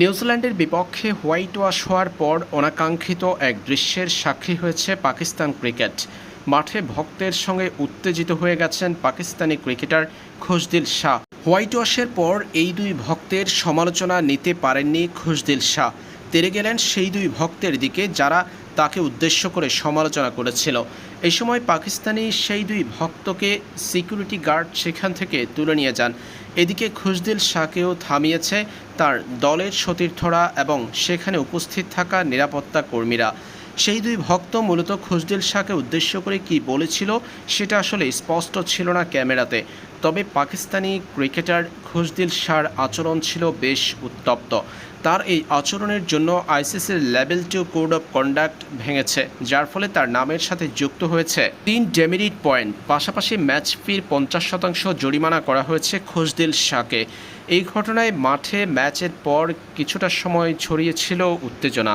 নিউজিল্যান্ডের বিপক্ষে white wash হওয়ার পর অনাকাঙ্ক্ষিত এক দৃশ্যের সাক্ষী হয়েছে পাকিস্তান ক্রিকেট। মাঠে ভক্তের সঙ্গে উত্তেজিত হয়ে গেছেন পাকিস্তানি ক্রিকেটার খুশদিল শাহ। হোয়াইট ওয়াশের পর এই দুই ভক্তের সমালোচনা নিতে পারেননি খুশদিল শাহ। তেরে গেলেন সেই দুই ভক্তের দিকে যারা তাকে উদ্দেশ্য করে সমালোচনা করেছিল। এই সময় পাকিস্তানি সেই দুই ভক্তকে সিকিউরিটি গার্ড সেখান থেকে তুলে নিয়ে যান। এদিকে খুশদিল শাহকেও থামিয়েছে তার দলের সতীর্থরা এবং সেখানে উপস্থিত থাকা নিরাপত্তা কর্মীরা। সেই দুই ভক্ত মূলত খুশদিল শাহকে উদ্দেশ্য করে কি বলেছিল সেটা আসলে স্পষ্ট ছিল না ক্যামেরাতে। তবে পাকিস্তানি ক্রিকেটার খুশদিল শাহর আচরণ ছিল বেশ উত্তপ্ত। তার এই আচরণের জন্য আইসিসির level two code of conduct ভেঙেছে, যার ফলে তার নামের সাথে যুক্ত হয়েছে তিন ডেমেরিট পয়েন্ট। পাশাপাশি ম্যাচ ফির পঞ্চাশ শতাংশ জরিমানা করা হয়েছে খুশদিল শাহকে। এই ঘটনায় মাঠে ম্যাচের পর কিছুটা সময় ছড়িয়েছিল উত্তেজনা।